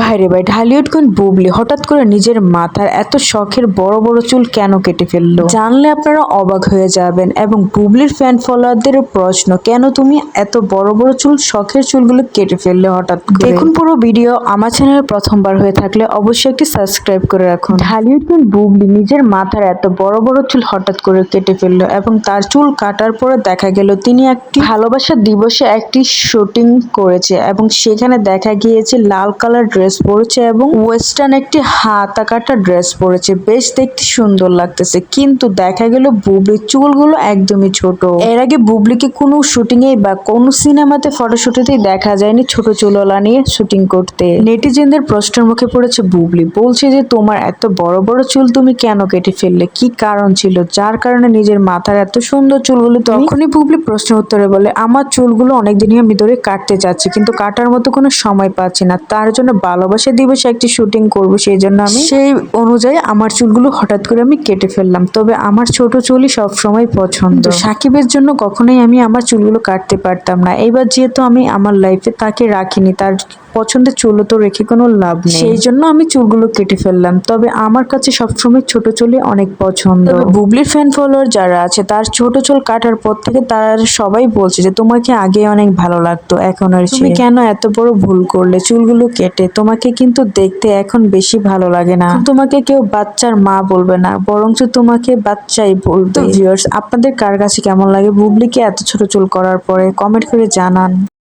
ভাইরে ভাই, ঢালিউড কুইন বুবলি? হঠাৎ করে নিজের মাথার এত শখের বড় বড় চুল কেন কেটে ফেলল? জানলে আপনারা অবাক হয়ে যাবেন। এবং বুবলির ফ্যান ফলোয়ারদের প্রশ্ন, কেন তুমি এত বড় বড় চুল, শখের চুলগুলো কেটে ফেললে হঠাৎ? দেখুন পুরো ভিডিও। আমার চ্যানেলে প্রথমবার হয়ে থাকলে অবশ্যই একটি সাবস্ক্রাইব করে রাখুন। ঢালিউড কুইন বুবলি? নিজের মাথার এত বড় বড় চুল হঠাৎ করে কেটে ফেলল এবং তার চুল কাটার পরে দেখা গেল তিনি একটি ভালোবাসা দিবসে একটি শুটিং করেছে এবং সেখানে দেখা গিয়েছে লাল কালার ড্রেস পরেছে এবং ওয়েস্টার্ন একটি হাতা কাটা ড্রেস পরেছে। বেশ দেখতে সুন্দর লাগতেছে। কিন্তু দেখা গেল বুবলির চুলগুলো একদমই ছোট। এর আগে বুবলিকে কোনো শুটিং এ বা কোনো সিনেমাতে ফটোশুটেতেই দেখা যায়নি ছোট চুলওয়ালা নিয়ে শুটিং করতে। নেটিজেনদের প্রশ্নের মুখে পড়েছে বুবলি। বলছে যে, তোমার এত বড় বড় চুল তুমি কেন কেটে ফেললে? কি কারণ ছিল? যার কারণে নিজের মাথার এত সুন্দর চুলগুলো? তখনই বুবলি প্রশ্ন উত্তরে বলে, আমার চুলগুলো অনেকদিনই আমি ধরে কাটতে যাচ্ছি কিন্তু কাটার মতো কোনো সময় পাচ্ছি না। তার জন্য ভালোবাসা দিবসে একটি শুটিং করব সেই জন্য আমি সেই অনুযায়ী আমার চুলগুলো হঠাৎ করে আমি কেটে ফেললাম। তবে আমার ছোট চুলই সব সময় পছন্দ সাকিবের জন্য কখনোই আমি আমার চুলগুলো কাটতে পারতাম না। এবার যেহেতু আমি আমার লাইফে তাকে রাখিনি তার পছন্দের চুলও তো রেখে কোনো লাভ নেই। সেই জন্য আমি চুলগুলো কেটে ফেললাম। তবে আমার কাছে সবসময় ছোট চুলই অনেক পছন্দ। বুবলির ফ্যান ফলোয়ার যারা আছে তার ছোট চুল কাটার পর থেকে তারা সবাই বলছে যে তোমাকে আগে অনেক ভালো লাগতো এখন আর তুমি কেন এত বড় ভুল করলে? চুলগুলো কেটে তোমাকে কিন্তু দেখতে এখন বেশি ভালো লাগে না। তোমাকে কেউ বাচ্চার মা বলবে না বরঞ্চ তোমাকে বাচ্চাই বলবে। ভিউয়ার্স আপনাদের কার কাছে কেমন লাগে? বুবলিকে এত ছোট চুল করার পরে কমেন্ট করে জানান।